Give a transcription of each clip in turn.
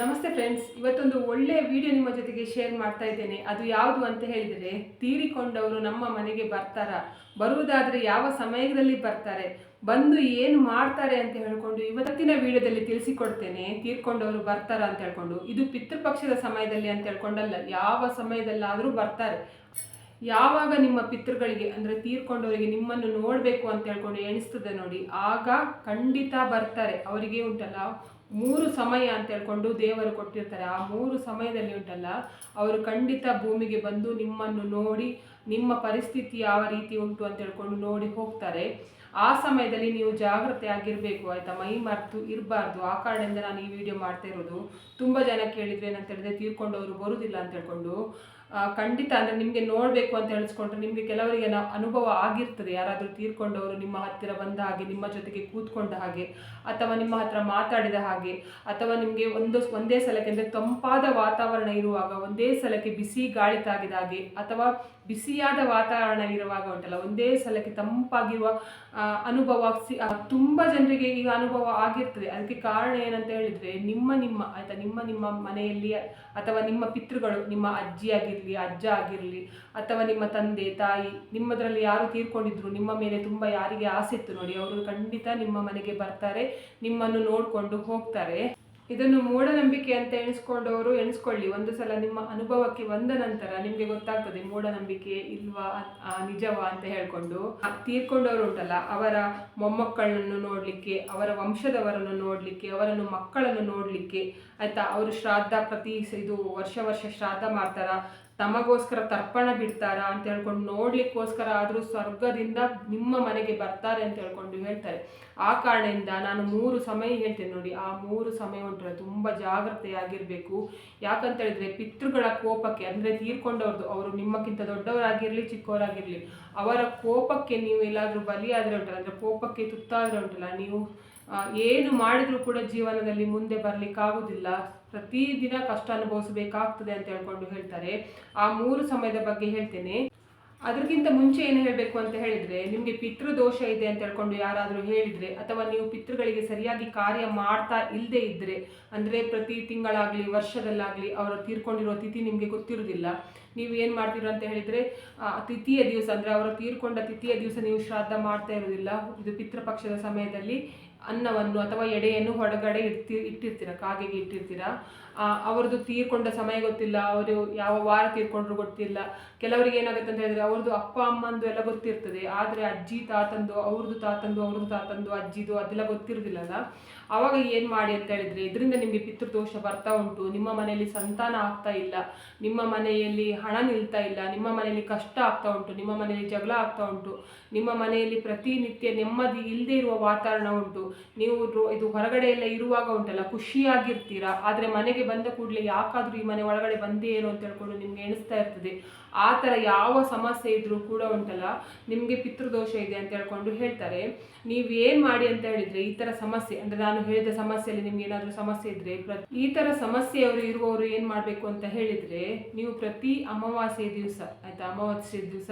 ನಮಸ್ತೆ ಫ್ರೆಂಡ್ಸ್ ಇವತ್ತೊಂದು ಒಳ್ಳೆಯ ವಿಡಿಯೋ ನಿಮ್ಮ ಜೊತೆಗೆ ಶೇರ್ ಮಾಡ್ತಾ ಇದ್ದೇನೆ. ಅದು ಯಾವುದು ಅಂತ ಹೇಳಿದರೆ, ತೀರಿಕೊಂಡವರು ನಮ್ಮ ಮನೆಗೆ ಬರ್ತಾರ. ಬರುವುದಾದರೆ ಯಾವ ಸಮಯದಲ್ಲಿ ಬರ್ತಾರೆ? ಬಂದು ಏನು ಮಾಡ್ತಾರೆ ಅಂತ ಹೇಳ್ಕೊಂಡು ಇವತ್ತಿನ ವಿಡಿಯೋದಲ್ಲಿ ತಿಳಿಸಿಕೊಡ್ತೇನೆ. ತೀರ್ಕೊಂಡವರು ಬರ್ತಾರ ಅಂತ ಹೇಳ್ಕೊಂಡು. ಇದು ಪಿತೃಪಕ್ಷದ ಸಮಯದಲ್ಲಿ ಅಂತ ಹೇಳ್ಕೊಂಡಲ್ಲ, ಯಾವ ಸಮಯದಲ್ಲಾದರೂ ಬರ್ತಾರೆ. ಯಾವಾಗ ನಿಮ್ಮ ಪಿತೃಗಳಿಗೆ, ಅಂದರೆ ತೀರ್ಕೊಂಡವರಿಗೆ ನಿಮ್ಮನ್ನು ನೋಡಬೇಕು ಅಂತ ಹೇಳ್ಕೊಂಡು ಎಣಿಸ್ತದೆ ನೋಡಿ. ಆಗ ಖಂಡಿತ ಬರ್ತಾರೆ. ಅವರಿಗೆ ಉಂಟಲ್ಲ? ಮೂರು ಸಮಯ ಅಂತ ಹೇಳ್ಕೊಂಡು ದೇವರು ಕೊಟ್ಟಿರ್ತಾರೆ. ಆ ಮೂರು ಸಮಯದಲ್ಲಿ ಉಂಟಲ್ಲ, ಅವರು ಖಂಡಿತ ಭೂಮಿಗೆ ಬಂದು ನಿಮ್ಮನ್ನು ನೋಡಿ, ನಿಮ್ಮ ಪರಿಸ್ಥಿತಿ ಯಾವ ರೀತಿ ಉಂಟು ಅಂತ ಹೇಳ್ಕೊಂಡು ನೋಡಿ ಹೋಗ್ತಾರೆ. ಆ ಸಮಯದಲ್ಲಿ ನೀವು ಜಾಗ್ರತೆ ಆಗಿರಬೇಕು, ಆಯ್ತಾ? ಮೈ ಮರೆತು ಇರಬಾರ್ದು. ಆ ಕಾರಣದಿಂದ ನಾನು ಈ ವಿಡಿಯೋ ಮಾಡ್ತಾ ಇರೋದು. ತುಂಬ ಜನ ಕೇಳಿದ್ರು ಏನಂತ ಹೇಳಿದ್ರೆ ಅವರು ಬರುವುದಿಲ್ಲ ಅಂತ ಹೇಳ್ಕೊಂಡು ಖಂಡಿತ ಅಂದರೆ ನಿಮಗೆ ನೋಡಬೇಕು ಅಂತ ಹೇಳಿಸ್ಕೊಂಡ್ರೆ ನಿಮಗೆ ಕೆಲವರಿಗೆ ಅನುಭವ ಆಗಿರ್ತದೆ. ಯಾರಾದರೂ ತೀರ್ಕೊಂಡವರು ನಿಮ್ಮ ಹತ್ತಿರ ಬಂದ ಹಾಗೆ, ನಿಮ್ಮ ಜೊತೆಗೆ ಕೂತ್ಕೊಂಡ ಹಾಗೆ, ಅಥವಾ ನಿಮ್ಮ ಹತ್ರ ಮಾತಾಡಿದ ಹಾಗೆ, ಅಥವಾ ನಿಮಗೆ ಒಂದು ಒಂದೇ ಸಲಕ್ಕೆ ಅಂದರೆ ತಂಪಾದ ವಾತಾವರಣ ಇರುವಾಗ, ಒಂದೇ ಸಲಕ್ಕೆ ಬಿಸಿ ಗಾಳಿ ತಾಗಿದ ಹಾಗೆ, ಅಥವಾ ಬಿಸಿಯಾದ ವಾತಾವರಣ ಇರುವಾಗ ಉಂಟಲ್ಲ, ಒಂದೇ ಸಲಕ್ಕೆ ತಂಪಾಗಿರುವ ಅನುಭವ ಸಿ- ತುಂಬ ಜನರಿಗೆ ಈಗ ಅನುಭವ ಆಗಿರ್ತದೆ. ಅದಕ್ಕೆ ಕಾರಣ ಏನಂತ ಹೇಳಿದ್ರೆ, ನಿಮ್ಮ ನಿಮ್ಮ, ಆಯ್ತಾ, ನಿಮ್ಮ ನಿಮ್ಮ ಮನೆಯಲ್ಲಿ ಅಥವಾ ನಿಮ್ಮ ಪಿತೃಗಳು, ನಿಮ್ಮ ಅಜ್ಜಿ ಆಗಿರಲಿ, ಅಜ್ಜ ಆಗಿರಲಿ, ಅಥವಾ ನಿಮ್ಮ ತಂದೆ, ತಾಯಿ, ನಿಮ್ಮದರಲ್ಲಿ ಯಾರು ತೀರ್ಕೊಂಡಿದ್ರು, ನಿಮ್ಮ ಮೇಲೆ ತುಂಬ ಯಾರಿಗೆ ಆಸೆ ಇತ್ತು ನೋಡಿ, ಅವರು ಖಂಡಿತ ನಿಮ್ಮ ಮನೆಗೆ ಬರ್ತಾರೆ, ನಿಮ್ಮನ್ನು ನೋಡಿಕೊಂಡು ಹೋಗ್ತಾರೆ. ಇದನ್ನು ಮೂಢನಂಬಿಕೆ ಅಂತ ಎಣಿಸ್ಕೊಂಡವರು ಎಣಿಸ್ಕೊಳ್ಳಿ. ಒಂದು ಸಲ ನಿಮ್ಮ ಅನುಭವಕ್ಕೆ ಬಂದ ನಂತರ ನಿಮಗೆ ಗೊತ್ತಾಗ್ತದೆ, ಮೂಢನಂಬಿಕೆ ಇಲ್ವಾ ನಿಜವಾ ಅಂತ ಹೇಳ್ಕೊಂಡು. ತೀರ್ಕೊಂಡವರು ಉಂಟಲ್ಲ, ಅವರ ಮೊಮ್ಮಕ್ಕಳನ್ನು ನೋಡಲಿಕ್ಕೆ, ಅವರ ವಂಶದವರನ್ನು ನೋಡಲಿಕ್ಕೆ, ಅವರನ್ನು ಮಕ್ಕಳನ್ನು ನೋಡಲಿಕ್ಕೆ. ಆಯ್ತಾ, ಅವರು ಶ್ರಾದ್ದ ಪ್ರತಿ ಇದು ವರ್ಷ ವರ್ಷ ಶ್ರಾದ್ದ ಮಾಡ್ತಾರ? ತಮಗೋಸ್ಕರ ತರ್ಪಣ ಬಿಡ್ತಾರಾ ಅಂತ ಹೇಳ್ಕೊಂಡು ನೋಡ್ಲಿಕ್ಕೋಸ್ಕರ ಆದರೂ ಸ್ವರ್ಗದಿಂದ ನಿಮ್ಮ ಮನೆಗೆ ಬರ್ತಾರೆ ಅಂತ ಹೇಳ್ಕೊಂಡು ಹೇಳ್ತಾರೆ. ಆ ಕಾರಣದಿಂದ ನಾನು ಮೂರು ಸಮಯ ಹೇಳ್ತೇನೆ ನೋಡಿ, ಆ ಮೂರು ಸಮಯ ಉಂಟಲ್ಲ ತುಂಬ ಜಾಗ್ರತೆಯಾಗಿರಬೇಕು. ಯಾಕಂತ ಹೇಳಿದ್ರೆ ಪಿತೃಗಳ ಕೋಪಕ್ಕೆ ಅಂದರೆ ತೀರ್ಕೊಂಡವ್ರದ್ದು ಅವರು ನಿಮ್ಮಕ್ಕಿಂತ ದೊಡ್ಡವರಾಗಿರಲಿ, ಚಿಕ್ಕವರಾಗಿರಲಿ, ಅವರ ಕೋಪಕ್ಕೆ ನೀವು ಎಲ್ಲಾದರೂ ಬಲಿಯಾದರೆ ಉಂಟಲ್ಲ, ಅಂದರೆ ಕೋಪಕ್ಕೆ ತುತ್ತಾದರೆ ಉಂಟಲ್ಲ, ನೀವು ಏನು ಮಾಡಿದರೂ ಕೂಡ ಜೀವನದಲ್ಲಿ ಮುಂದೆ ಬರಲಿಕ್ಕಾಗೋದಿಲ್ಲ ಪ್ರತಿದಿನ ಕಷ್ಟ ಅನುಭವಿಸಬೇಕಾಗ್ತದೆ ಅಂತ ಹೇಳ್ಕೊಂಡು ಹೇಳ್ತಾರೆ. ಆ ಮೂರು ಸಮಯದ ಬಗ್ಗೆ ಹೇಳ್ತೇನೆ. ಅದಕ್ಕಿಂತ ಮುಂಚೆ ಏನು ಹೇಳಬೇಕು ಅಂತ ಹೇಳಿದ್ರೆ, ನಿಮಗೆ ಪಿತೃದೋಷ ಇದೆ ಅಂತ ಹೇಳ್ಕೊಂಡು ಯಾರಾದರೂ ಹೇಳಿದ್ರೆ, ಅಥವಾ ನೀವು ಪಿತೃಗಳಿಗೆ ಸರಿಯಾಗಿ ಕಾರ್ಯ ಮಾಡ್ತಾ ಇಲ್ಲದೆ ಇದ್ದರೆ ಅಂದರೆ ಪ್ರತಿ ತಿಂಗಳಾಗಲಿ, ವರ್ಷದಲ್ಲಾಗಲಿ ಅವರು ತೀರ್ಕೊಂಡಿರೋ ತಿಥಿ ನಿಮಗೆ ಗೊತ್ತಿರೋದಿಲ್ಲ ನೀವು ಏನು ಮಾಡ್ತೀರ ಅಂತ ಹೇಳಿದರೆ ತಿಥಿಯ ದಿವಸ, ಅಂದರೆ ಅವರು ತೀರ್ಕೊಂಡ ತಿಥಿಯ ದಿವಸ ನೀವು ಶ್ರಾದ್ದ ಮಾಡ್ತಾ ಇರೋದಿಲ್ಲ ಇದು ಪಿತೃಪಕ್ಷದ ಸಮಯದಲ್ಲಿ. ಅನ್ನವನ್ನು ಅಥವಾ ಎಡೆಯನ್ನು ಹೊರಗಡೆ ಇಡ್ತಿ ಇಟ್ಟಿರ್ತೀರ ಕಾಗೆಗೆ ಇಟ್ಟಿರ್ತೀರ ಅವ್ರದ್ದು ತೀರ್ಕೊಂಡ ಸಮಯ ಗೊತ್ತಿಲ್ಲ, ಅವರು ಯಾವ ವಾರ ತೀರ್ಕೊಂಡ್ರು ಗೊತ್ತಿಲ್ಲ. ಕೆಲವರಿಗೆ ಏನಾಗುತ್ತೆ ಅಂತ ಹೇಳಿದ್ರೆ ಅವ್ರದ್ದು ಅಪ್ಪ, ಅಮ್ಮಂದು ಎಲ್ಲ ಗೊತ್ತಿರ್ತದೆ. ಆದರೆ ಅಜ್ಜಿ, ತಾತಂದು, ಅವ್ರದ್ದು ತಾತಂದು ಅವ್ರದ್ದು ತಾತಂದು, ಅಜ್ಜಿದು ಅದೆಲ್ಲ ಗೊತ್ತಿರೋದಿಲ್ಲಲ್ಲ. ಅವಾಗ ಏನು ಮಾಡಿ ಅಂತ ಹೇಳಿದ್ರೆ, ಇದರಿಂದ ನಿಮಗೆ ಪಿತೃದೋಷ ಬರ್ತಾ ಉಂಟು. ನಿಮ್ಮ ಮನೆಯಲ್ಲಿ ಸಂತಾನ ಆಗ್ತಾ ಇಲ್ಲ. ನಿಮ್ಮ ಮನೆಯಲ್ಲಿ ಹಣ ನಿಲ್ತಾ ಇಲ್ಲ. ನಿಮ್ಮ ಮನೆಯಲ್ಲಿ ಕಷ್ಟ ಆಗ್ತಾ ಉಂಟು. ನಿಮ್ಮ ಮನೆಯಲ್ಲಿ ಜಗಳ ಆಗ್ತಾ ಉಂಟು. ನಿಮ್ಮ ಮನೆಯಲ್ಲಿ ಪ್ರತಿನಿತ್ಯ ನೆಮ್ಮದಿ ಇಲ್ಲದೆ ಇರುವ ವಾತಾವರಣ ಉಂಟು. ನೀವು ಇದು ಹೊರಗಡೆ ಎಲ್ಲ ಇರುವಾಗ ಉಂಟಲ್ಲ, ಖುಷಿಯಾಗಿರ್ತೀರಾ. ಆದರೆ ಮನೆಗೆ ಬಂದ ಕೂಡಲೇ ಯಾಕಾದ್ರೂ ಈ ಮನೆ ಒಳಗಡೆ ಬಂದೇ ಏನು ಅಂತ ಹೇಳ್ಕೊಂಡು ನಿಮ್ಗೆ ಎಣಿಸ್ತಾ ಇರ್ತದೆ. ಆ ಥರ ಯಾವ ಸಮಸ್ಯೆ ಇದ್ರೂ ಕೂಡ ಉಂಟಲ್ಲ, ನಿಮಗೆ ಪಿತೃದೋಷ ಇದೆ ಅಂತ ಹೇಳ್ಕೊಂಡು ಹೇಳ್ತಾರೆ. ನೀವು ಏನು ಮಾಡಿ ಅಂತ ಹೇಳಿದ್ರೆ ಈ ಥರ ಸಮಸ್ಯೆ, ಅಂದರೆ ನಾನು ಹೇಳಿದ ಸಮಸ್ಯೆಯಲ್ಲಿ ನಿಮ್ಗೆ ಏನಾದರೂ ಸಮಸ್ಯೆ ಇದ್ರೆ ಪ್ರತಿ ಈ ಥರ ಸಮಸ್ಯೆಯವರು ಇರುವವರು ಏನು ಮಾಡಬೇಕು ಅಂತ ಹೇಳಿದ್ರೆ ನೀವು ಪ್ರತಿ ಅಮಾವಾಸ್ಯೆ ದಿವಸ, ಆಯ್ತಾ ಅಮಾವಾಸ್ಯೆ ದಿವಸ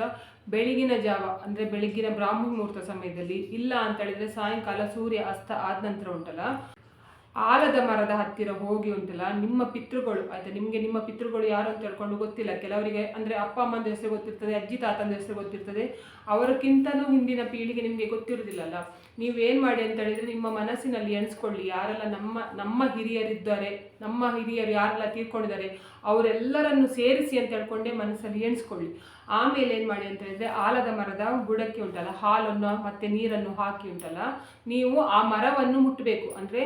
ಬೆಳಗಿನ ಜಾವ, ಅಂದರೆ ಬೆಳಗಿನ ಬ್ರಾಹ್ಮಿ ಮುಹೂರ್ತ ಸಮಯದಲ್ಲಿ ಇಲ್ಲ ಅಂತ ಹೇಳಿದ್ರೆ ಸಾಯಂಕಾಲ ಸೂರ್ಯ ಅಸ್ತ ಆದ ನಂತರ ಉಂಟಲ್ಲ ಆಲದ ಮರದ ಹತ್ತಿರ ಹೋಗಿ ಉಂಟಲ್ಲ, ನಿಮ್ಮ ಪಿತೃಗಳು, ಆಯ್ತಾ ನಿಮಗೆ ನಿಮ್ಮ ಪಿತೃಗಳು ಯಾರು ಅಂತ ಹೇಳ್ಕೊಂಡು ಗೊತ್ತಿಲ್ಲ. ಕೆಲವರಿಗೆ ಅಂದರೆ ಅಪ್ಪ ಅಮ್ಮನ ಹೆಸರು ಗೊತ್ತಿರ್ತದೆ, ಅಜ್ಜಿ ತಾತನ ಹೆಸರು ಗೊತ್ತಿರ್ತದೆ. ಅವರಕ್ಕಿಂತಲೂ ಹಿಂದಿನ ಪೀಳಿಗೆ ನಿಮಗೆ ಗೊತ್ತಿರೋದಿಲ್ಲಲ್ಲ ನೀವೇನು ಮಾಡಿ ಅಂತ ಹೇಳಿದ್ರೆ ನಿಮ್ಮ ಮನಸ್ಸಿನಲ್ಲಿ ಎಣಿಸ್ಕೊಳ್ಳಿ. ಯಾರೆಲ್ಲ ನಮ್ಮ ನಮ್ಮ ಹಿರಿಯರಿದ್ದಾರೆ, ನಮ್ಮ ಹಿರಿಯರು ಯಾರೆಲ್ಲ ತೀರ್ಕೊಂಡಿದ್ದಾರೆ, ಅವರೆಲ್ಲರನ್ನು ಸೇರಿಸಿ ಅಂತ ಹೇಳ್ಕೊಂಡೇ ಮನಸ್ಸಲ್ಲಿ ಎಣಿಸ್ಕೊಳ್ಳಿ. ಆಮೇಲೆ ಏನು ಮಾಡಿ ಅಂತ ಹೇಳಿದ್ರೆ ಆಲದ ಮರದ ಬುಡಕ್ಕೆ ಉಂಟಲ್ಲ, ಹಾಲನ್ನು ಮತ್ತೆ ನೀರನ್ನು ಹಾಕಿ ಉಂಟಲ್ಲ, ನೀವು ಆ ಮರವನ್ನು ಮುಟ್ಟಬೇಕು ಅಂದರೆ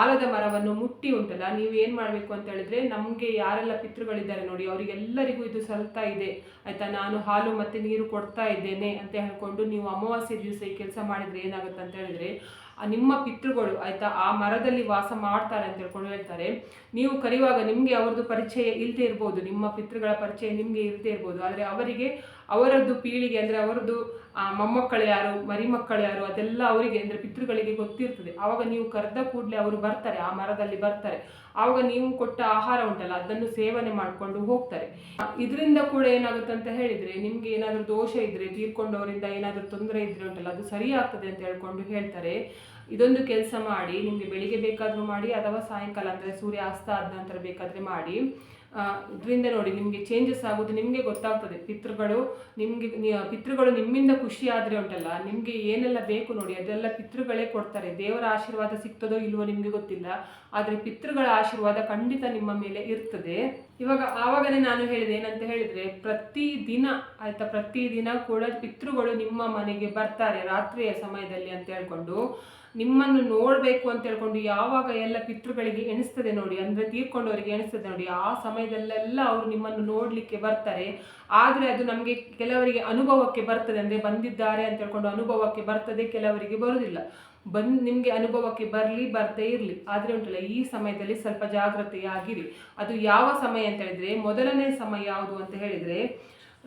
ಆಲದ ಮರವನ್ನು ಮುಟ್ಟಿ ಉಂಟಲ್ಲ, ನೀವು ಏನು ಮಾಡಬೇಕು ಅಂತ ಹೇಳಿದ್ರೆ ನಮಗೆ ಯಾರೆಲ್ಲ ಪಿತೃಗಳಿದ್ದಾರೆ ನೋಡಿ, ಅವರಿಗೆಲ್ಲರಿಗೂ ಇದು ಸಲ್ತಾ ಇದೆ. ಆಯ್ತಾ, ನಾನು ಹಾಲು ಮತ್ತು ನೀರು ಕೊಡ್ತಾ ಇದ್ದೇನೆ ಅಂತ ಹೇಳ್ಕೊಂಡು ನೀವು ಅಮಾವಾಸ್ಯ ದಿವಸ ಈ ಕೆಲಸ ಮಾಡಿದರೆ ಏನಾಗುತ್ತೆ ಅಂತ ಹೇಳಿದ್ರೆ ನಿಮ್ಮ ಪಿತೃಗಳು ಆಯ್ತಾ, ಆ ಮರದಲ್ಲಿ ವಾಸ ಮಾಡ್ತಾರೆ ಅಂತ ಹೇಳ್ಕೊಂಡು ಹೇಳ್ತಾರೆ. ನೀವು ಕರೆಯುವಾಗ ನಿಮಗೆ ಅವ್ರದ್ದು ಪರಿಚಯ ಇಲ್ಲದೆ ಇರ್ಬೋದು, ನಿಮ್ಮ ಪಿತೃಗಳ ಪರಿಚಯ ನಿಮಗೆ ಇಲ್ಲದೆ ಇರ್ಬೋದು, ಆದರೆ ಅವರಿಗೆ ಅವರದ್ದು ಪೀಳಿಗೆ ಅಂದರೆ ಅವರದ್ದು ಮೊಮ್ಮಕ್ಕಳು ಯಾರು, ಮರಿಮಕ್ಕಳು ಯಾರು, ಅದೆಲ್ಲ ಅವರಿಗೆ ಅಂದರೆ ಪಿತೃಗಳಿಗೆ ಗೊತ್ತಿರ್ತದೆ. ಆವಾಗ ನೀವು ಕರೆದ ಕೂಡಲೇ ಅವರು ಬರ್ತಾರೆ, ಆ ಮರದಲ್ಲಿ ಬರ್ತಾರೆ. ಆವಾಗ ನೀವು ಕೊಟ್ಟ ಆಹಾರ ಉಂಟಲ್ಲ, ಅದನ್ನು ಸೇವನೆ ಮಾಡಿಕೊಂಡು ಹೋಗ್ತಾರೆ. ಇದರಿಂದ ಕೂಡ ಏನಾಗುತ್ತೆ ಅಂತ ಹೇಳಿದರೆ, ನಿಮಗೆ ಏನಾದರೂ ದೋಷ ಇದ್ದರೆ ತೀರ್ಕೊಂಡವರಿಂದ ಏನಾದರೂ ತೊಂದರೆ ಇದ್ರೆ ಉಂಟಲ್ಲ, ಅದು ಸರಿ ಆಗ್ತದೆ ಅಂತ ಹೇಳ್ಕೊಂಡು ಹೇಳ್ತಾರೆ. ಇದೊಂದು ಕೆಲಸ ಮಾಡಿ, ನಿಮಗೆ ಬೆಳಿಗ್ಗೆ ಬೇಕಾದರೂ ಮಾಡಿ, ಅಥವಾ ಸಾಯಂಕಾಲ, ಅಂದರೆ ಸೂರ್ಯ ಅಸ್ತ ಆದ ನಂತರ ಬೇಕಾದರೆ ಮಾಡಿ. ಇದರಿಂದ ನೋಡಿ, ನಿಮಗೆ ಚೇಂಜಸ್ ಆಗೋದು ನಿಮಗೆ ಗೊತ್ತಾಗ್ತದೆ. ಪಿತೃಗಳು ನಿಮಗೆ ಪಿತೃಗಳು ನಿಮ್ಮಿಂದ ಖುಷಿ ಆದರೆ ಉಂಟಲ್ಲ, ನಿಮಗೆ ಏನೆಲ್ಲ ಬೇಕು ನೋಡಿ, ಅದೆಲ್ಲ ಪಿತೃಗಳೇ ಕೊಡ್ತಾರೆ. ದೇವರ ಆಶೀರ್ವಾದ ಸಿಗ್ತದೋ ಇಲ್ವೋ ನಿಮಗೆ ಗೊತ್ತಿಲ್ಲ, ಆದರೆ ಪಿತೃಗಳ ಆಶೀರ್ವಾದ ಖಂಡಿತ ನಿಮ್ಮ ಮೇಲೆ ಇರ್ತದೆ. ಇವಾಗ ಆವಾಗಲೇ ನಾನು ಹೇಳಿದೆ, ಏನಂತ ಹೇಳಿದ್ರೆ, ಪ್ರತಿ ದಿನ, ಆಯಿತಾ, ಪ್ರತಿ ದಿನ ಕೂಡ ಪಿತೃಗಳು ನಿಮ್ಮ ಮನೆಗೆ ಬರ್ತಾರೆ, ರಾತ್ರಿಯ ಸಮಯದಲ್ಲಿ ಅಂತ ಹೇಳ್ಕೊಂಡು. ನಿಮ್ಮನ್ನು ನೋಡಬೇಕು ಅಂತ ಹೇಳ್ಕೊಂಡು ಯಾವಾಗ ಎಲ್ಲ ಪಿತೃಗಳಿಗೆ ಎಣಿಸ್ತದೆ ನೋಡಿ, ಅಂದರೆ ತೀರ್ಕೊಂಡವರಿಗೆ ಎಣಿಸ್ತದೆ ನೋಡಿ, ಆ ಸಮಯದಲ್ಲೆಲ್ಲ ಅವರು ನಿಮ್ಮನ್ನು ನೋಡಲಿಕ್ಕೆ ಬರ್ತಾರೆ. ಆದರೆ ಅದು ನಮಗೆ ಕೆಲವರಿಗೆ ಅನುಭವಕ್ಕೆ ಬರ್ತದೆ, ಅಂದರೆ ಬಂದಿದ್ದಾರೆ ಅಂತ ಹೇಳ್ಕೊಂಡು ಅನುಭವಕ್ಕೆ ಬರ್ತದೆ, ಕೆಲವರಿಗೆ ಬರುವುದಿಲ್ಲ ಬಂದು, ನಿಮಗೆ ಅನುಭವಕ್ಕೆ ಬರಲಿ, ಬರ್ತೇ ಇರಲಿ. ಆದರೆ ಉಂಟಲ್ಲ, ಈ ಸಮಯದಲ್ಲಿ ಸ್ವಲ್ಪ ಜಾಗ್ರತೆಯಾಗಿರಿ. ಅದು ಯಾವ ಸಮಯ ಅಂತ ಹೇಳಿದರೆ, ಮೊದಲನೇ ಸಮಯ ಯಾವುದು ಅಂತ ಹೇಳಿದರೆ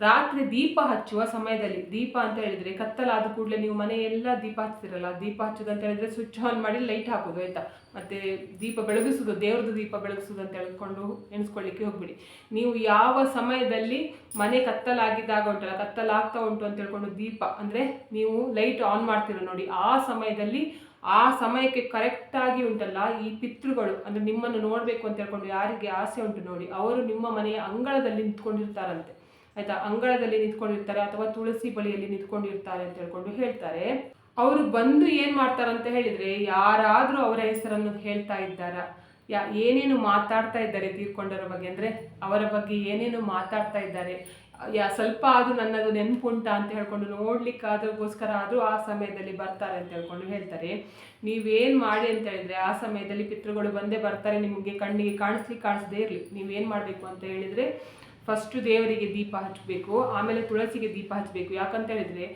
ರಾತ್ರಿ ದೀಪ ಹಚ್ಚುವ ಸಮಯದಲ್ಲಿ, ದೀಪ ಅಂತ ಹೇಳಿದ್ರೆ ಕತ್ತಲಾದ ಕೂಡಲೇ ನೀವು ಮನೆಯೆಲ್ಲ ದೀಪ ಹಚ್ತಿರಲ್ಲ ದೀಪ ಹಚ್ಚೋದು ಅಂತ ಹೇಳಿದ್ರೆ ಸ್ವಿಚ್ ಆನ್ ಮಾಡಿ ಲೈಟ್ ಹಾಕೋದು ಆಯ್ತಾ? ಮತ್ತೆ ದೀಪ ಬೆಳಗಿಸೋದು, ದೇವ್ರದ್ದು ದೀಪ ಬೆಳಗಿಸೋದು ಅಂತ ಹೇಳ್ಕೊಂಡು ಎಣಿಸ್ಕೊಳ್ಳಿಕ್ಕೆ ಹೋಗ್ಬಿಡಿ. ನೀವು ಯಾವ ಸಮಯದಲ್ಲಿ ಮನೆ ಕತ್ತಲಾಗಿದ್ದಾಗ ಉಂಟಲ್ಲ, ಕತ್ತಲಾಗ್ತಾ ಉಂಟು ಅಂತ ಹೇಳ್ಕೊಂಡು ದೀಪ ಅಂದರೆ ನೀವು ಲೈಟ್ ಆನ್ ಮಾಡ್ತೀರ ನೋಡಿ, ಆ ಸಮಯದಲ್ಲಿ, ಆ ಸಮಯಕ್ಕೆ ಕರೆಕ್ಟಾಗಿ ಉಂಟಲ್ಲ ಈ ಪಿತೃಗಳು, ಅಂದರೆ ನಿಮ್ಮನ್ನು ನೋಡಬೇಕು ಅಂತ ಹೇಳ್ಕೊಂಡು ಯಾರಿಗೆ ಆಸೆ ಉಂಟು ನೋಡಿ, ಅವರು ನಿಮ್ಮ ಮನೆಯ ಅಂಗಳದಲ್ಲಿ ನಿಂತ್ಕೊಂಡಿರ್ತಾರಂತೆ. ಆಯ್ತಾ, ಅಂಗಳದಲ್ಲಿ ನಿಂತ್ಕೊಂಡಿರ್ತಾರೆ ಅಥವಾ ತುಳಸಿ ಬಳಿಯಲ್ಲಿ ನಿಂತ್ಕೊಂಡಿರ್ತಾರೆ ಅಂತ ಹೇಳ್ಕೊಂಡು ಹೇಳ್ತಾರೆ. ಅವರು ಬಂದು ಏನ್ ಮಾಡ್ತಾರಂತ ಹೇಳಿದ್ರೆ, ಯಾರಾದರೂ ಅವರ ಹೆಸರನ್ನು ಹೇಳ್ತಾ ಇದ್ದಾರಾ. ಯಾ, ಏನೇನು ಮಾತಾಡ್ತಾ ಇದ್ದಾರೆ ತೀರ್ಕೊಂಡರ ಬಗ್ಗೆ? ಅಂದ್ರೆ ಅವರ ಬಗ್ಗೆ ಏನೇನು ಮಾತಾಡ್ತಾ ಇದ್ದಾರೆ? ಯಾ, ಸ್ವಲ್ಪ ಆದ್ರೂ ನನ್ನದು ನೆನ್ಪುಂಟ ಅಂತ ಹೇಳ್ಕೊಂಡು ನೋಡ್ಲಿಕ್ಕಾದ್ರಗೋಸ್ಕರ ಆದ್ರೂ ಆ ಸಮಯದಲ್ಲಿ ಬರ್ತಾರೆ ಅಂತ ಹೇಳ್ಕೊಂಡು ಹೇಳ್ತಾರೆ. ನೀವೇನು ಮಾಡಿ ಅಂತ ಹೇಳಿದ್ರೆ, ಆ ಸಮಯದಲ್ಲಿ ಪಿತೃಗಳು ಬಂದೇ ಬರ್ತಾರೆ, ನಿಮಗೆ ಕಣ್ಣಿಗೆ ಕಾಣಿಸ್ಲಿಕ್ಕೆ ಕಾಣಿಸದೇ ಇರಲಿ. ನೀವೇನು ಮಾಡಬೇಕು ಅಂತ ಹೇಳಿದ್ರೆ ಫಸ್ಟ್ ದೇವರಿಗೆ ದೀಪ ಹಚ್ಚಬೇಕು, ಆಮೇಲೆ ತುಳಸಿಗೆ ದೀಪ ಹಚ್ಚಬೇಕು. ಯಾಕಂತ ಹೇಳಿದ್ರೆ,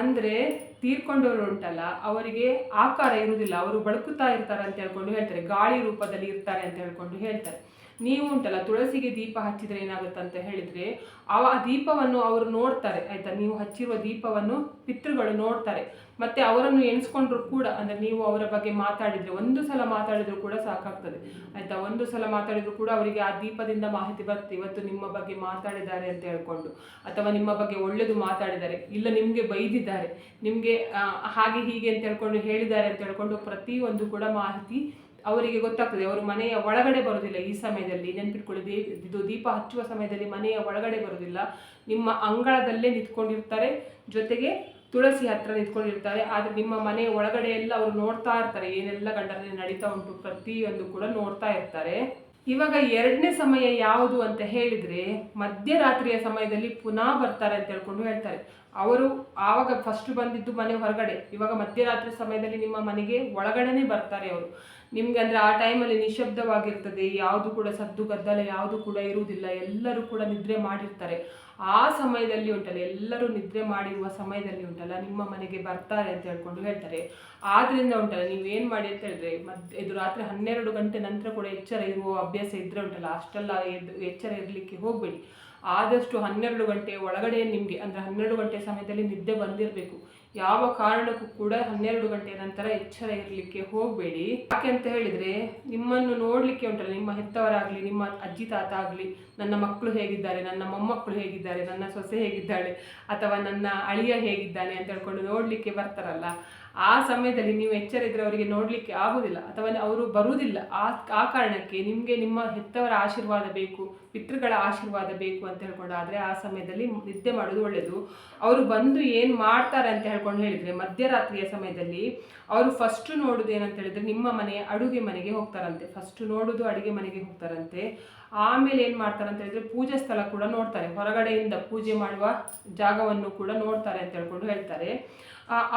ಅಂದರೆ ತೀರ್ಕೊಂಡವರು ಉಂಟಲ್ಲ, ಅವರಿಗೆ ಆಕಾರ ಇರುವುದಿಲ್ಲ. ಅವರು ಬಳುಕುತ್ತಾ ಇರ್ತಾರೆ ಅಂತ ಹೇಳ್ಕೊಂಡು ಹೇಳ್ತಾರೆ. ಗಾಳಿ ರೂಪದಲ್ಲಿ ಇರ್ತಾರೆ ಅಂತ ಹೇಳ್ಕೊಂಡು ಹೇಳ್ತಾರೆ. ನೀವು ಉಂಟಲ್ಲ, ತುಳಸಿಗೆ ದೀಪ ಹಚ್ಚಿದ್ರೆ ಏನಾಗುತ್ತೆ ಅಂತ ಹೇಳಿದ್ರೆ ಆ ದೀಪವನ್ನು ಅವರು ನೋಡ್ತಾರೆ, ಆಯ್ತಾ? ನೀವು ಹಚ್ಚಿರುವ ದೀಪವನ್ನು ಪಿತೃಗಳು ನೋಡ್ತಾರೆ. ಮತ್ತೆ ಅವರನ್ನು ಎಣಿಸ್ಕೊಂಡ್ರು ಕೂಡ, ಅಂದ್ರೆ ನೀವು ಅವರ ಬಗ್ಗೆ ಮಾತಾಡಿದ್ರೆ, ಒಂದು ಸಲ ಮಾತಾಡಿದ್ರು ಕೂಡ ಸಾಕಾಗ್ತದೆ. ಆಯ್ತಾ? ಒಂದು ಸಲ ಮಾತಾಡಿದ್ರು ಕೂಡ ಅವರಿಗೆ ಆ ದೀಪದಿಂದ ಮಾಹಿತಿ ಬರುತ್ತೆ. ಇವತ್ತು ನಿಮ್ಮ ಬಗ್ಗೆ ಮಾತಾಡಿದ್ದಾರೆ ಅಂತ ಹೇಳ್ಕೊಂಡು, ಅಥವಾ ನಿಮ್ಮ ಬಗ್ಗೆ ಒಳ್ಳೇದು ಮಾತಾಡಿದ್ದಾರೆ, ಇಲ್ಲ ನಿಮಗೆ ಬೈದಿದ್ದಾರೆ, ನಿಮಗೆ ಹಾಗೆ ಹೀಗೆ ಅಂತ ಹೇಳ್ಕೊಂಡು ಹೇಳಿದ್ದಾರೆ ಅಂತ ಹೇಳ್ಕೊಂಡು ಪ್ರತಿಯೊಂದು ಕೂಡ ಮಾಹಿತಿ ಅವರಿಗೆ ಗೊತ್ತಾಗ್ತದೆ, ಅವರು ಮನೆಯ ಒಳಗಡೆ ಬರೋದಿಲ್ಲ ಈ ಸಮಯದಲ್ಲಿ. ನೆನ್ಪಿಟ್ಕೊಳ್ಳಿ ಇದು ದೀಪ ಹಚ್ಚುವ ಸಮಯದಲ್ಲಿ ಮನೆಯ ಒಳಗಡೆ ಬರೋದಿಲ್ಲ ನಿಮ್ಮ ಅಂಗಳದಲ್ಲೇ ನಿಂತ್ಕೊಂಡಿರ್ತಾರೆ, ಜೊತೆಗೆ ತುಳಸಿ ಹತ್ರ ನಿಂತ್ಕೊಂಡಿರ್ತಾರೆ. ಆದರೆ ನಿಮ್ಮ ಮನೆಯ ಒಳಗಡೆ ಎಲ್ಲ ಅವರು ನೋಡ್ತಾ ಇರ್ತಾರೆ. ಏನೆಲ್ಲ ಗಂಡನಲ್ಲಿ ನಡೀತಾ ಉಂಟು ಪ್ರತಿಯೊಂದು ಕೂಡ ನೋಡ್ತಾ ಇರ್ತಾರೆ. ಇವಾಗ ಎರಡನೇ ಸಮಯ ಯಾವುದು ಅಂತ ಹೇಳಿದ್ರೆ, ಮಧ್ಯರಾತ್ರಿಯ ಸಮಯದಲ್ಲಿ ಪುನಃ ಬರ್ತಾರೆ ಅಂತ ಹೇಳ್ಕೊಂಡು ಹೇಳ್ತಾರೆ. ಅವರು ಆವಾಗ ಫಸ್ಟ್ ಬಂದಿದ್ದು ಮನೆ ಹೊರಗಡೆ. ಇವಾಗ ಮಧ್ಯರಾತ್ರಿ ಸಮಯದಲ್ಲಿ ನಿಮ್ಮ ಮನೆಗೆ ಒಳಗಡೆನೆ ಬರ್ತಾರೆ ಅವರು. ನಿಮ್ಗೆ ಅಂದ್ರೆ ಆ ಟೈಮಲ್ಲಿ ನಿಶಬ್ದವಾಗಿರ್ತದೆ ಯಾವುದು ಕೂಡ ಸದ್ದು ಗದ್ದಲ ಯಾವುದು ಕೂಡ ಇರುವುದಿಲ್ಲ, ಎಲ್ಲರೂ ಕೂಡ ನಿದ್ರೆ ಮಾಡಿರ್ತಾರೆ. ಆ ಸಮಯದಲ್ಲಿ ಉಂಟಲ್ಲ, ಎಲ್ಲರೂ ನಿದ್ರೆ ಮಾಡಿರುವ ಸಮಯದಲ್ಲಿ ಉಂಟಲ್ಲ, ನಿಮ್ಮ ಮನೆಗೆ ಬರ್ತಾರೆ ಅಂತ ಹೇಳ್ಕೊಂಡು ಹೇಳ್ತಾರೆ. ಆದ್ರಿಂದ ಉಂಟಲ್ಲ ನೀವೇನು ಮಾಡಿ ಅಂತ ಹೇಳಿದ್ರೆ ಮದ್ ಇದು ರಾತ್ರಿ ಹನ್ನೆರಡು ಗಂಟೆ ನಂತರ ಕೂಡ ಎಚ್ಚರ ಇರುವ ಅಭ್ಯಾಸ ಇದ್ರೆ ಉಂಟಲ್ಲ, ಅಷ್ಟೆಲ್ಲ ಎಚ್ಚರ ಇರಲಿಕ್ಕೆ ಹೋಗ್ಬೇಡಿ. ಆದಷ್ಟು ಹನ್ನೆರಡು ಗಂಟೆ ಒಳಗಡೆ ನಿಮಗೆ, ಅಂದರೆ ಹನ್ನೆರಡು ಗಂಟೆ ಸಮಯದಲ್ಲಿ ನಿದ್ದೆ ಬಂದಿರಬೇಕು. ಯಾವ ಕಾರಣಕ್ಕೂ ಕೂಡ ಹನ್ನೆರಡು ಗಂಟೆಯ ನಂತರ ಎಚ್ಚರ ಇರಲಿಕ್ಕೆ ಹೋಗಬೇಡಿ. ಯಾಕೆ ಅಂತ ಹೇಳಿದ್ರೆ, ನಿಮ್ಮನ್ನು ನೋಡಲಿಕ್ಕೆ ಉಂಟಲ್ಲ, ನಿಮ್ಮ ಹೆತ್ತವರಾಗಲಿ, ನಿಮ್ಮ ಅಜ್ಜಿ ತಾತ ಆಗಲಿ, ನನ್ನ ಮಕ್ಕಳು ಹೇಗಿದ್ದಾರೆ, ನನ್ನ ಮೊಮ್ಮಕ್ಕಳು ಹೇಗಿದ್ದಾರೆ, ನನ್ನ ಸೊಸೆ ಹೇಗಿದ್ದಾಳೆ, ಅಥವಾ ನನ್ನ ಅಳಿಯ ಹೇಗಿದ್ದಾನೆ ಅಂತ ಹೇಳ್ಕೊಂಡು ನೋಡಲಿಕ್ಕೆ ಬರ್ತಾರಲ್ಲ. ಆ ಸಮಯದಲ್ಲಿ ನೀವು ಎಚ್ಚರ ಇದ್ರೆ ಅವರಿಗೆ ನೋಡಲಿಕ್ಕೆ ಆಗುದಿಲ್ಲ ಅಥವಾ ಅವರು ಬರುವುದಿಲ್ಲ ಆ ಆ ಕಾರಣಕ್ಕೆ ನಿಮಗೆ ನಿಮ್ಮ ಹೆತ್ತವರ ಆಶೀರ್ವಾದ ಬೇಕು, ಪಿತೃಗಳ ಆಶೀರ್ವಾದ ಬೇಕು ಅಂತ ಹೇಳ್ಕೊಂಡು ಆದರೆ ಆ ಸಮಯದಲ್ಲಿ ನಿದ್ದೆ ಮಾಡೋದು ಒಳ್ಳೆಯದು ಅವರು ಬಂದು ಏನು ಮಾಡ್ತಾರೆ ಅಂತ ಹೇಳ್ಕೊಂಡು ಹೇಳಿದರೆ ಮಧ್ಯರಾತ್ರಿಯ ಸಮಯದಲ್ಲಿ ಅವರು ಫಸ್ಟ್ ನೋಡೋದು ಏನಂತ ಹೇಳಿದ್ರೆ ನಿಮ್ಮ ಮನೆ ಅಡುಗೆ ಮನೆಗೆ ಹೋಗ್ತಾರಂತೆ. ಫಸ್ಟ್ ನೋಡೋದು ಅಡುಗೆ ಮನೆಗೆ ಹೋಗ್ತಾರಂತೆ. ಆಮೇಲೆ ಏನು ಮಾಡ್ತಾರೆ ಅಂತ ಹೇಳಿದ್ರೆ ಪೂಜಾ ಸ್ಥಳ ಕೂಡ ನೋಡ್ತಾರೆ. ಹೊರಗಡೆಯಿಂದ ಪೂಜೆ ಮಾಡುವ ಜಾಗವನ್ನು ಕೂಡ ನೋಡ್ತಾರೆ ಅಂತ ಹೇಳ್ಕೊಂಡು ಹೇಳ್ತಾರೆ.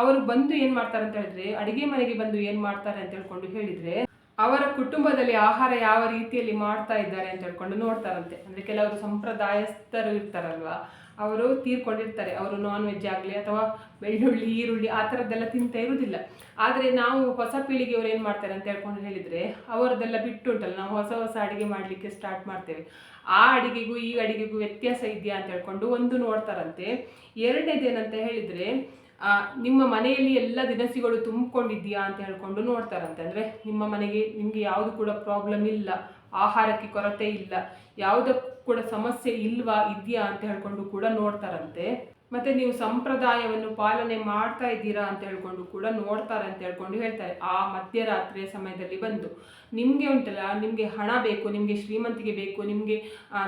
ಅವರು ಬಂದು ಏನು ಮಾಡ್ತಾರೆ ಅಂತ ಹೇಳಿದ್ರೆ, ಅಡಿಗೆ ಮನೆಗೆ ಬಂದು ಏನು ಮಾಡ್ತಾರೆ ಅಂತ ಹೇಳ್ಕೊಂಡು ಹೇಳಿದ್ರೆ, ಅವರ ಕುಟುಂಬದಲ್ಲಿ ಆಹಾರ ಯಾವ ರೀತಿಯಲ್ಲಿ ಮಾಡ್ತಾ ಇದ್ದಾರೆ ಅಂತ ಹೇಳ್ಕೊಂಡು ನೋಡ್ತಾರಂತೆ. ಅಂದ್ರೆ ಕೆಲವರು ಸಂಪ್ರದಾಯಸ್ಥರು ಇರ್ತಾರಲ್ವಾ, ಅವರು ತೀರ್ಕೊಂಡಿರ್ತಾರೆ. ಅವರು ನಾನ್ ವೆಜ್ ಆಗಲಿ ಅಥವಾ ಬೆಳ್ಳುಳ್ಳಿ, ಈರುಳ್ಳಿ ಆ ಥರದ್ದೆಲ್ಲ ತಿಂತ ಇರುವುದಿಲ್ಲ. ಆದರೆ ನಾವು ಹೊಸ ಪೀಳಿಗೆಯವರು ಏನು ಮಾಡ್ತಾರೆ ಅಂತ ಹೇಳ್ಕೊಂಡು ಹೇಳಿದರೆ ಅವರದೆಲ್ಲ ಬಿಟ್ಟು ಉಂಟಲ್ಲ ನಾವು ಹೊಸ ಹೊಸ ಅಡುಗೆ ಮಾಡಲಿಕ್ಕೆ ಸ್ಟಾರ್ಟ್ ಮಾಡ್ತೇವೆ. ಆ ಅಡಿಗೆಗೂ ಈ ಅಡಿಗೆಗೂ ವ್ಯತ್ಯಾಸ ಇದೆಯಾ ಅಂತ ಹೇಳ್ಕೊಂಡು ಒಂದು ನೋಡ್ತಾರಂತೆ. ಎರಡನೇದೇನಂತ ಹೇಳಿದರೆ ನಿಮ್ಮ ಮನೆಯಲ್ಲಿ ಎಲ್ಲ ದಿನಸಿಗಳು ತುಂಬಿಕೊಂಡಿದ್ಯಾ ಅಂತ ಹೇಳ್ಕೊಂಡು ನೋಡ್ತಾರಂತೆ. ಅಂದರೆ ನಿಮ್ಮ ಮನೆಗೆ ನಿಮಗೆ ಯಾವುದು ಕೂಡ ಪ್ರಾಬ್ಲಮ್ ಇಲ್ಲ, ಆಹಾರಕ್ಕೆ ಕೊರತೆ ಇಲ್ಲ, ಯಾವುದಕ್ಕೂ ಕೂಡ ಸಮಸ್ಯೆ ಇಲ್ವಾ ಇದೆಯಾ ಅಂತ ಹೇಳ್ಕೊಂಡು ಕೂಡ ನೋಡ್ತಾರಂತೆ. ಮತ್ತೆ ನೀವು ಸಂಪ್ರದಾಯವನ್ನು ಪಾಲನೆ ಮಾಡ್ತಾ ಇದ್ದೀರಾ ಅಂತ ಹೇಳ್ಕೊಂಡು ಕೂಡ ನೋಡ್ತಾರೆ ಅಂತ ಹೇಳ್ಕೊಂಡು ಹೇಳ್ತಾರೆ. ಆ ಮಧ್ಯರಾತ್ರಿಯ ಸಮಯದಲ್ಲಿ ಬಂದು ನಿಮಗೆ ಉಂಟಲ್ಲ, ನಿಮಗೆ ಹಣ ಬೇಕು, ನಿಮಗೆ ಶ್ರೀಮಂತಿಗೆ ಬೇಕು, ನಿಮಗೆ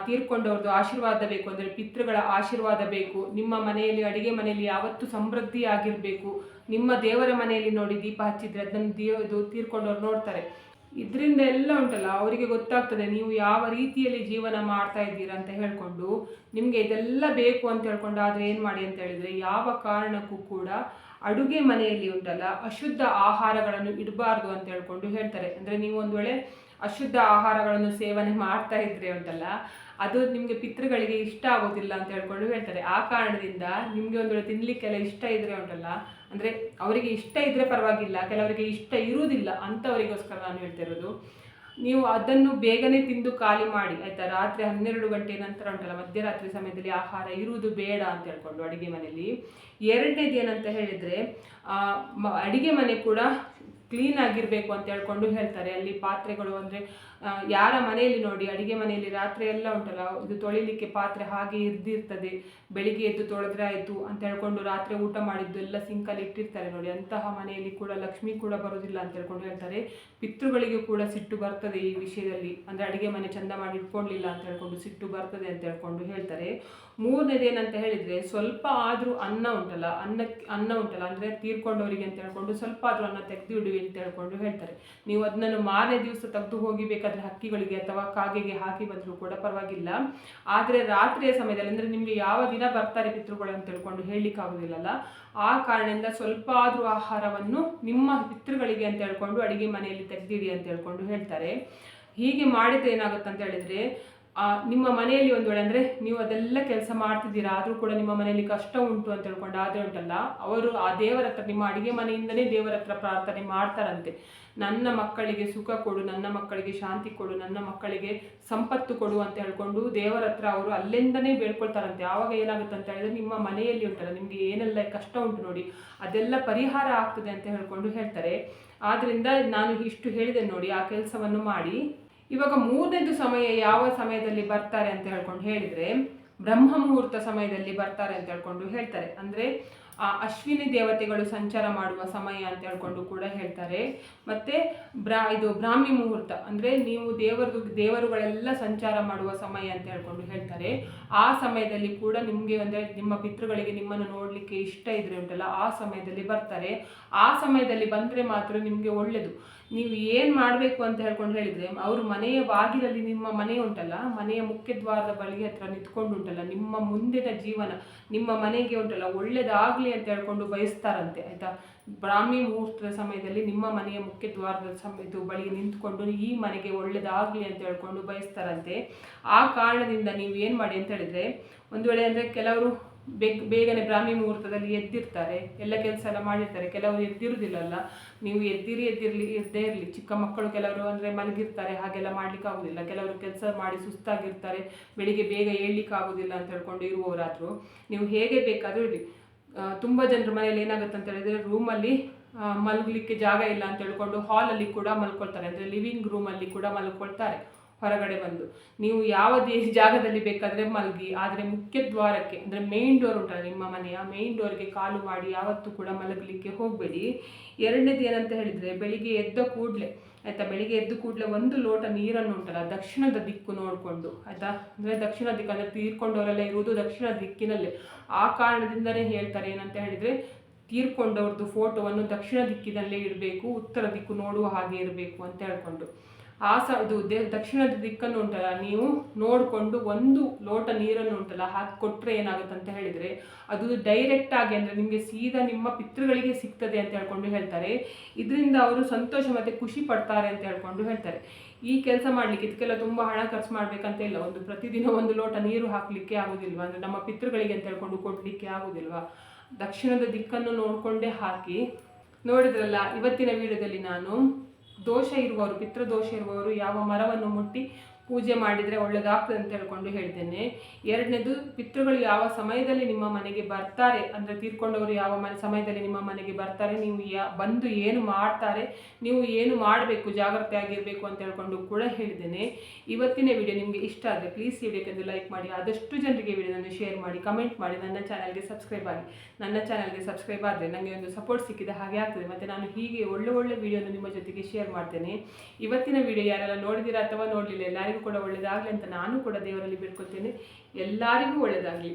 ತೀರ್ಕೊಂಡವ್ರದ್ದು ಆಶೀರ್ವಾದ ಬೇಕು ಅಂದರೆ ಪಿತೃಗಳ ಆಶೀರ್ವಾದ ಬೇಕು, ನಿಮ್ಮ ಮನೆಯಲ್ಲಿ, ಅಡಿಗೆ ಮನೆಯಲ್ಲಿ ಯಾವತ್ತು ಸಮೃದ್ಧಿ ಆಗಿರಬೇಕು. ನಿಮ್ಮ ದೇವರ ಮನೆಯಲ್ಲಿ ನೋಡಿ ದೀಪ ಹಚ್ಚಿದ್ರೆ ಅದನ್ನು ದೇವ ಇದು ತೀರ್ಕೊಂಡವ್ರು ನೋಡ್ತಾರೆ. ಇದರಿಂದ ಎಲ್ಲ ಉಂಟಲ್ಲ, ಅವರಿಗೆ ಗೊತ್ತಾಗ್ತದೆ ನೀವು ಯಾವ ರೀತಿಯಲ್ಲಿ ಜೀವನ ಮಾಡ್ತಾ ಇದ್ದೀರಾ ಅಂತ ಹೇಳಿಕೊಂಡು ನಿಮಗೆ ಇದೆಲ್ಲ ಬೇಕು ಅಂತ ಹೇಳ್ಕೊಂಡು ಆದರೆ ಏನು ಮಾಡಿ ಅಂತ ಹೇಳಿದರೆ ಯಾವ ಕಾರಣಕ್ಕೂ ಕೂಡ ಅಡುಗೆ ಮನೆಯಲ್ಲಿ ಉಂಟಲ್ಲ, ಅಶುದ್ಧ ಆಹಾರಗಳನ್ನು ಇಡಬಾರ್ದು ಅಂತ ಹೇಳ್ಕೊಂಡು ಹೇಳ್ತಾರೆ. ಅಂದರೆ ನೀವು ಒಂದು ವೇಳೆ ಅಶುದ್ಧ ಆಹಾರಗಳನ್ನು ಸೇವನೆ ಮಾಡ್ತಾ ಇದ್ರೆ ಉಂಟಲ್ಲ, ಅದು ನಿಮಗೆ ಪಿತೃಗಳಿಗೆ ಇಷ್ಟ ಆಗೋದಿಲ್ಲ ಅಂತ ಹೇಳ್ಕೊಂಡು ಹೇಳ್ತಾರೆ. ಆ ಕಾರಣದಿಂದ ನಿಮಗೆ ಒಂದು ವೇಳೆ ತಿನ್ಲಿಕ್ಕೆಲ್ಲ ಇಷ್ಟ ಇದ್ರೆ ಉಂಟಲ್ಲ ಅಂದರೆ ಅವರಿಗೆ ಇಷ್ಟ ಇದ್ರೆ ಪರವಾಗಿಲ್ಲ, ಕೆಲವರಿಗೆ ಇಷ್ಟ ಇರುವುದಿಲ್ಲ ಅಂಥವರಿಗೋಸ್ಕರ ನಾನು ಹೇಳ್ತಿರೋದು ನೀವು ಅದನ್ನು ಬೇಗನೆ ತಿಂದು ಖಾಲಿ ಮಾಡಿ, ಆಯಿತಾ? ರಾತ್ರಿ ಹನ್ನೆರಡು ಗಂಟೆ ನಂತರ ಉಂಟಲ್ಲ, ಮಧ್ಯರಾತ್ರಿ ಸಮಯದಲ್ಲಿ ಆಹಾರ ಇರುವುದು ಬೇಡ ಅಂತ ಹೇಳ್ಕೊಂಡು ಅಡುಗೆ ಮನೆಯಲ್ಲಿ. ಎರಡನೇದು ಏನಂತ ಹೇಳಿದರೆ ಅಡುಗೆ ಮನೆ ಕೂಡ ಕ್ಲೀನ್ ಆಗಿರಬೇಕು ಅಂತ ಹೇಳ್ಕೊಂಡು ಹೇಳ್ತಾರೆ. ಅಲ್ಲಿ ಪಾತ್ರೆಗಳು ಅಂದರೆ ಯಾರ ಮನೆಯಲ್ಲಿ ನೋಡಿ, ಅಡಿಗೆ ಮನೆಯಲ್ಲಿ ರಾತ್ರಿ ಎಲ್ಲ ಉಂಟಲ್ಲ, ಇದು ತೊಳಿಲಿಕ್ಕೆ ಪಾತ್ರೆ ಹಾಗೆ ಇರ್ದಿರ್ತದೆ, ಬೆಳಿಗ್ಗೆ ಎದ್ದು ತೊಳೆದ್ರೆ ಆಯಿತು ಅಂತ ಹೇಳ್ಕೊಂಡು ರಾತ್ರಿ ಊಟ ಮಾಡಿದ್ದು ಎಲ್ಲ ಸಿಂಕಲ್ಲಿ ಇಟ್ಟಿರ್ತಾರೆ ನೋಡಿ, ಅಂತಹ ಮನೆಯಲ್ಲಿ ಕೂಡ ಲಕ್ಷ್ಮಿ ಕೂಡ ಬರೋದಿಲ್ಲ ಅಂತ ಹೇಳ್ಕೊಂಡು ಹೇಳ್ತಾರೆ. ಪಿತೃಗಳಿಗೂ ಕೂಡ ಸಿಟ್ಟು ಬರ್ತದೆ ಈ ವಿಷಯದಲ್ಲಿ, ಅಂದರೆ ಅಡಿಗೆ ಮನೆ ಚಂದ ಮಾಡಿ ಇಟ್ಕೊಳ್ಲಿಲ್ಲ ಅಂತ ಹೇಳ್ಕೊಂಡು ಸಿಟ್ಟು ಬರ್ತದೆ ಅಂತ ಹೇಳ್ಕೊಂಡು ಹೇಳ್ತಾರೆ. ಮೂರನೇದೇನಂತ ಹೇಳಿದರೆ, ಸ್ವಲ್ಪ ಆದರೂ ಅನ್ನ ಉಂಟಲ್ಲ, ಅನ್ನಕ್ಕೆ, ಅನ್ನ ಉಂಟಲ್ಲ, ಅಂದರೆ ತೀರ್ಕೊಂಡವರಿಗೆ ಅಂತ ಹೇಳ್ಕೊಂಡು ಸ್ವಲ್ಪ ಆದರೂ ಅನ್ನ ತೆಗೆದು ಇಡುವಿ ಅಂತ ಹೇಳ್ಕೊಂಡು ಹೇಳ್ತಾರೆ. ನೀವು ಅದನ್ನು ಮಾರನೇ ದಿವಸ ತೆಗೆದು ಹೋಗಿ ಬೇಕಾದರೆ ಹಕ್ಕಿಗಳಿಗೆ ಅಥವಾ ಕಾಗೆಗೆ ಹಾಕಿ ಬಂದರೂ ಕೂಡ ಪರವಾಗಿಲ್ಲ. ಆದರೆ ರಾತ್ರಿಯ ಸಮಯದಲ್ಲಿ ಅಂದರೆ ನಿಮಗೆ ಯಾವ ದಿನ ಬರ್ತಾರೆ ಪಿತೃಗಳು ಅಂತ ಹೇಳ್ಕೊಂಡು ಹೇಳಲಿಕ್ಕಾಗೋದಿಲ್ಲಲ್ಲ ಆ ಕಾರಣದಿಂದ ಸ್ವಲ್ಪ ಆದರೂ ಆಹಾರವನ್ನು ನಿಮ್ಮ ಪಿತೃಗಳಿಗೆ ಅಂತ ಹೇಳ್ಕೊಂಡು ಅಡುಗೆ ಮನೆಯಲ್ಲಿ ತೆಗೆದಿಡಿ ಅಂತ ಹೇಳ್ಕೊಂಡು ಹೇಳ್ತಾರೆ. ಹೀಗೆ ಮಾಡಿದ್ರೆ ಏನಾಗುತ್ತೆ ಅಂತ ಹೇಳಿದರೆ ನಿಮ್ಮ ಮನೆಯಲ್ಲಿ ಒಂದು ವೇಳೆ ಅಂದರೆ ನೀವು ಅದೆಲ್ಲ ಕೆಲಸ ಮಾಡ್ತಿದ್ದೀರಾ, ಆದರೂ ಕೂಡ ನಿಮ್ಮ ಮನೆಯಲ್ಲಿ ಕಷ್ಟ ಉಂಟು ಅಂತ ಹೇಳ್ಕೊಂಡು ಆದರೆ ಉಂಟಲ್ಲ, ಅವರು ಆ ದೇವರ ಹತ್ರ, ನಿಮ್ಮ ಅಡುಗೆ ಮನೆಯಿಂದನೇ ದೇವರ ಹತ್ರ ಪ್ರಾರ್ಥನೆ ಮಾಡ್ತಾರಂತೆ. ನನ್ನ ಮಕ್ಕಳಿಗೆ ಸುಖ ಕೊಡು, ನನ್ನ ಮಕ್ಕಳಿಗೆ ಶಾಂತಿ ಕೊಡು, ನನ್ನ ಮಕ್ಕಳಿಗೆ ಸಂಪತ್ತು ಕೊಡು ಅಂತ ಹೇಳ್ಕೊಂಡು ದೇವರ ಹತ್ರ ಅವರು ಅಲ್ಲಿಂದನೇ ಬೇಡ್ಕೊಳ್ತಾರಂತೆ. ಆವಾಗ ಏನಾಗುತ್ತೆ ಅಂತ ಹೇಳಿದ್ರೆ ನಿಮ್ಮ ಮನೆಯಲ್ಲಿ ಉಂಟಲ್ಲ, ನಿಮಗೆ ಏನೆಲ್ಲ ಕಷ್ಟ ಉಂಟು ನೋಡಿ, ಅದೆಲ್ಲ ಪರಿಹಾರ ಆಗ್ತದೆ ಅಂತ ಹೇಳ್ಕೊಂಡು ಹೇಳ್ತಾರೆ. ಆದ್ದರಿಂದ ನಾನು ಇಷ್ಟು ಹೇಳಿದೆ ನೋಡಿ, ಆ ಕೆಲಸವನ್ನು ಮಾಡಿ. ಇವಾಗ ಮೂರನೇದು ಸಮಯ ಯಾವ ಸಮಯದಲ್ಲಿ ಬರ್ತಾರೆ ಅಂತ ಹೇಳ್ಕೊಂಡು ಹೇಳಿದರೆ, ಬ್ರಹ್ಮ ಮುಹೂರ್ತ ಸಮಯದಲ್ಲಿ ಬರ್ತಾರೆ ಅಂತ ಹೇಳ್ಕೊಂಡು ಹೇಳ್ತಾರೆ. ಅಂದರೆ, ಆ ಅಶ್ವಿನಿ ದೇವತೆಗಳು ಸಂಚಾರ ಮಾಡುವ ಸಮಯ ಅಂತ ಹೇಳ್ಕೊಂಡು ಕೂಡ ಹೇಳ್ತಾರೆ. ಮತ್ತು ಬ್ರಾ, ಇದು ಬ್ರಾಹ್ಮಿ ಮುಹೂರ್ತ, ಅಂದರೆ ನೀವು ದೇವರು ದೇವರುಗಳೆಲ್ಲ ಸಂಚಾರ ಮಾಡುವ ಸಮಯ ಅಂತ ಹೇಳ್ಕೊಂಡು ಹೇಳ್ತಾರೆ. ಆ ಸಮಯದಲ್ಲಿ ಕೂಡ ನಿಮಗೆ ಅಂದರೆ ನಿಮ್ಮ ಪಿತೃಗಳಿಗೆ ನಿಮ್ಮನ್ನು ನೋಡಲಿಕ್ಕೆ ಇಷ್ಟ ಇದ್ರೆ ಉಂಟಲ್ಲ, ಆ ಸಮಯದಲ್ಲಿ ಬರ್ತಾರೆ. ಆ ಸಮಯದಲ್ಲಿ ಬಂದರೆ ಮಾತ್ರ ನಿಮಗೆ ಒಳ್ಳೆಯದು ನೀವು ಏನು ಮಾಡಬೇಕು ಅಂತ ಹೇಳ್ಕೊಂಡು ಹೇಳಿದರೆ, ಅವರು ಮನೆಯ ಬಾಗಿಲಲ್ಲಿ ನಿಮ್ಮ ಮನೆ ಉಂಟಲ್ಲ, ಮನೆಯ ಮುಖ್ಯ ದ್ವಾರದ ಬಳಿ ಹತ್ರ ನಿಂತ್ಕೊಂಡು ಉಂಟಲ್ಲ ನಿಮ್ಮ ಮುಂದಿನ ಜೀವನ, ನಿಮ್ಮ ಮನೆಗೆ ಉಂಟಲ್ಲ, ಒಳ್ಳೇದಾಗಲಿ ಅಂತ ಹೇಳ್ಕೊಂಡು ಬಯಸ್ತಾರಂತೆ, ಆಯಿತಾ? ಬ್ರಾಹ್ಮಿ ಮುಹೂರ್ತದ ಸಮಯದಲ್ಲಿ ನಿಮ್ಮ ಮನೆಯ ಮುಖ್ಯ ದ್ವಾರದ ಸಮಯದ ಬಳಿ ನಿಂತ್ಕೊಂಡು ಈ ಮನೆಗೆ ಒಳ್ಳೇದಾಗಲಿ ಅಂತ ಹೇಳ್ಕೊಂಡು ಬಯಸ್ತಾರಂತೆ. ಆ ಕಾರಣದಿಂದ ನೀವು ಏನು ಮಾಡಿ ಅಂತ ಹೇಳಿದರೆ, ಒಂದು ವೇಳೆ ಅಂದರೆ ಕೆಲವರು ಬೇಗ, ಬೇಗನೆ ಬ್ರಾಹ್ಮಿ ಮುಹೂರ್ತದಲ್ಲಿ ಎದ್ದಿರ್ತಾರೆ, ಎಲ್ಲ ಕೆಲಸ ಎಲ್ಲ ಮಾಡಿರ್ತಾರೆ, ಕೆಲವರು ಎದ್ದಿರುವುದಿಲ್ಲಲ್ಲ ನೀವು ಎದ್ದಿರಿ, ಎದ್ದಿರಲಿ, ಎದ್ದೇ ಇರಲಿ. ಚಿಕ್ಕ ಮಕ್ಕಳು ಕೆಲವರು ಅಂದರೆ ಮಲಗಿರ್ತಾರೆ, ಹಾಗೆಲ್ಲ ಮಾಡ್ಲಿಕ್ಕೆ ಆಗೋದಿಲ್ಲ. ಕೆಲವರು ಕೆಲಸ ಮಾಡಿ ಸುಸ್ತಾಗಿರ್ತಾರೆ, ಬೆಳಿಗ್ಗೆ ಬೇಗ ಏಳ್ಲಿಕ್ಕೆ ಆಗೋದಿಲ್ಲ ಅಂತ ಹೇಳ್ಕೊಂಡು ಇರುವವರಾದರೂ. ನೀವು ಹೇಗೆ ಬೇಕಾದರೂ ಇರಲಿ. ತುಂಬ ಜನರ ಮನೇಲಿ ಏನಾಗುತ್ತೆ ಅಂತ ಹೇಳಿದರೆ ರೂಮಲ್ಲಿ ಮಲಗಲಿಕ್ಕೆ ಜಾಗ ಇಲ್ಲ ಅಂತ ಹೇಳ್ಕೊಂಡು ಹಾಲಲ್ಲಿ ಕೂಡ ಮಲ್ಕೊಳ್ತಾರೆ. ಅಂದರೆ ಲಿವಿಂಗ್ ರೂಮಲ್ಲಿ ಕೂಡ ಮಲ್ಕೊಳ್ತಾರೆ. ಹೊರಗಡೆ ಬಂದು. ನೀವು ಯಾವ ಜಾಗದಲ್ಲಿ ಬೇಕಾದರೆ ಮಲಗಿ, ಆದರೆ ಮುಖ್ಯ ದ್ವಾರಕ್ಕೆ, ಅಂದರೆ ಮೇನ್ ಡೋರ್ ಉಂಟಲ್ಲ ನಿಮ್ಮ ಮನೆಯ ಮೇನ್ ಡೋರ್ಗೆ ಕಾಲು ಮಾಡಿ ಯಾವತ್ತೂ ಕೂಡ ಮಲಗಲಿಕ್ಕೆ ಹೋಗಬೇಡಿ. ಎರಡನೇದು ಏನಂತ ಹೇಳಿದರೆ ಬೆಳಿಗ್ಗೆ ಎದ್ದ ಕೂಡಲೇ, ಆಯಿತಾ? ಬೆಳಿಗ್ಗೆ ಎದ್ದು ಕೂಡಲೇ ಒಂದು ಲೋಟ ನೀರನ್ನು ಉಂಟಲ್ಲ, ದಕ್ಷಿಣದ ದಿಕ್ಕು ನೋಡಿಕೊಂಡು, ಆಯಿತಾ? ಅಂದರೆ ದಕ್ಷಿಣ ದಿಕ್ಕು, ಅಂದರೆ ತೀರ್ಕೊಂಡವರೆಲ್ಲ ಇರುವುದು ದಕ್ಷಿಣ ದಿಕ್ಕಿನಲ್ಲೇ. ಆ ಕಾರಣದಿಂದಲೇ ಹೇಳ್ತಾರೆ ಏನಂತ ಹೇಳಿದರೆ ತೀರ್ಕೊಂಡವ್ರದ್ದು ಫೋಟೋವನ್ನು ದಕ್ಷಿಣ ದಿಕ್ಕಿನಲ್ಲೇ ಇಡಬೇಕು, ಉತ್ತರ ದಿಕ್ಕು ನೋಡುವ ಹಾಗೆ ಇರಬೇಕು ಅಂತ ಹೇಳ್ಕೊಂಡು. ಆ ಸ ಇದು ದೇ, ದಕ್ಷಿಣದ ದಿಕ್ಕನ್ನು ಉಂಟಲ್ಲ, ನೀವು ನೋಡಿಕೊಂಡು ಒಂದು ಲೋಟ ನೀರನ್ನು ಉಂಟಲ್ಲ, ಹಾಕಿ ಕೊಟ್ಟರೆ ಏನಾಗುತ್ತೆ ಅಂತ ಹೇಳಿದರೆ, ಅದು ಡೈರೆಕ್ಟ್ ಆಗಿ ಅಂದರೆ ನಿಮಗೆ ಸೀದಾ ನಿಮ್ಮ ಪಿತೃಗಳಿಗೆ ಸಿಗ್ತದೆ ಅಂತ ಹೇಳ್ಕೊಂಡು ಹೇಳ್ತಾರೆ. ಇದರಿಂದ ಅವರು ಸಂತೋಷ ಮತ್ತು ಖುಷಿ ಪಡ್ತಾರೆ ಅಂತ ಹೇಳ್ಕೊಂಡು ಹೇಳ್ತಾರೆ. ಈ ಕೆಲಸ ಮಾಡಲಿಕ್ಕೆ ಇದಕ್ಕೆಲ್ಲ ತುಂಬ ಹಣ ಖರ್ಚು ಮಾಡಬೇಕಂತ ಇಲ್ಲ, ಒಂದು ಪ್ರತಿದಿನ ಒಂದು ಲೋಟ ನೀರು ಹಾಕಲಿಕ್ಕೆ ಆಗೋದಿಲ್ವ? ಅಂದರೆ ನಮ್ಮ ಪಿತೃಗಳಿಗೆ ಅಂತ ಹೇಳ್ಕೊಂಡು ಕೊಡಲಿಕ್ಕೆ ಆಗೋದಿಲ್ವಾ? ದಕ್ಷಿಣದ ದಿಕ್ಕನ್ನು ನೋಡಿಕೊಂಡೇ ಹಾಕಿ, ನೋಡಿದ್ರಲ್ಲ, ಇವತ್ತಿನ ವಿಡಿಯೋದಲ್ಲಿ ನಾನು ದೋಷ ಇರುವವರು ಪಿತೃದೋಷ ಇರುವವರು ಯಾವ ಮರವನ್ನು ಮುಟ್ಟಿ ಪೂಜೆ ಮಾಡಿದರೆ ಒಳ್ಳೆಯದಾಗ್ತದೆ ಅಂತ ಹೇಳ್ಕೊಂಡು ಹೇಳ್ತೇನೆ. ಎರಡನೇದು, ಪಿತೃಗಳು ಯಾವ ಸಮಯದಲ್ಲಿ ನಿಮ್ಮ ಮನೆಗೆ ಬರ್ತಾರೆ, ಅಂದರೆ ತೀರ್ಕೊಂಡವರು ಯಾವ ಮನೆ, ಸಮಯದಲ್ಲಿ ನಿಮ್ಮ ಮನೆಗೆ ಬರ್ತಾರೆ, ನೀವು ಯಾ, ಬಂದು ಏನು ಮಾಡ್ತಾರೆ, ನೀವು ಏನು ಮಾಡಬೇಕು, ಜಾಗ್ರತೆ ಆಗಿರಬೇಕು ಅಂತ ಹೇಳ್ಕೊಂಡು ಕೂಡ ಹೇಳಿದ್ದೇನೆ ಇವತ್ತಿನ ವಿಡಿಯೋ ನಿಮಗೆ ಇಷ್ಟ ಆದರೆ ಪ್ಲೀಸ್ ಈ ವಿಡಿಯೋಕ್ಕೆ ಲೈಕ್ ಮಾಡಿ, ಆದಷ್ಟು ಜನರಿಗೆ ವಿಡಿಯೋವನ್ನು ಶೇರ್ ಮಾಡಿ ಕಮೆಂಟ್ ಮಾಡಿ, ನನ್ನ ಚಾನಲ್ಗೆ ಸಬ್ಸ್ಕ್ರೈಬ್ ಆಗಿ. ನನ್ನ ಚಾನಲ್ಗೆ ಸಬ್ಸ್ಕ್ರೈಬ್ ಆದರೆ ನನಗೆ ಒಂದು ಸಪೋರ್ಟ್ ಸಿಕ್ಕಿದ ಹಾಗೆ ಆಗ್ತದೆ. ಮತ್ತು ನಾನು ಹೀಗೆ ಒಳ್ಳೆ ಒಳ್ಳೆ ವಿಡಿಯೋನ ನಿಮ್ಮ ಜೊತೆಗೆ ಶೇರ್ ಮಾಡ್ತೇನೆ. ಇವತ್ತಿನ ವಿಡಿಯೋ ಯಾರೆಲ್ಲ ನೋಡಿದಿರಾ ಅಥವಾ ನೋಡಲಿಲ್ಲ ಎಲ್ಲರಿಗೂ ಕೂಡ ಒಳ್ಳೆಯದಾಗಲಿ ಅಂತ ನಾನು ಕೂಡ ದೇವರಲ್ಲಿ ಬೇಡ್ಕೊಳ್ತೇನೆ. ಎಲ್ಲರಿಗೂ ಒಳ್ಳೆಯದಾಗಲಿ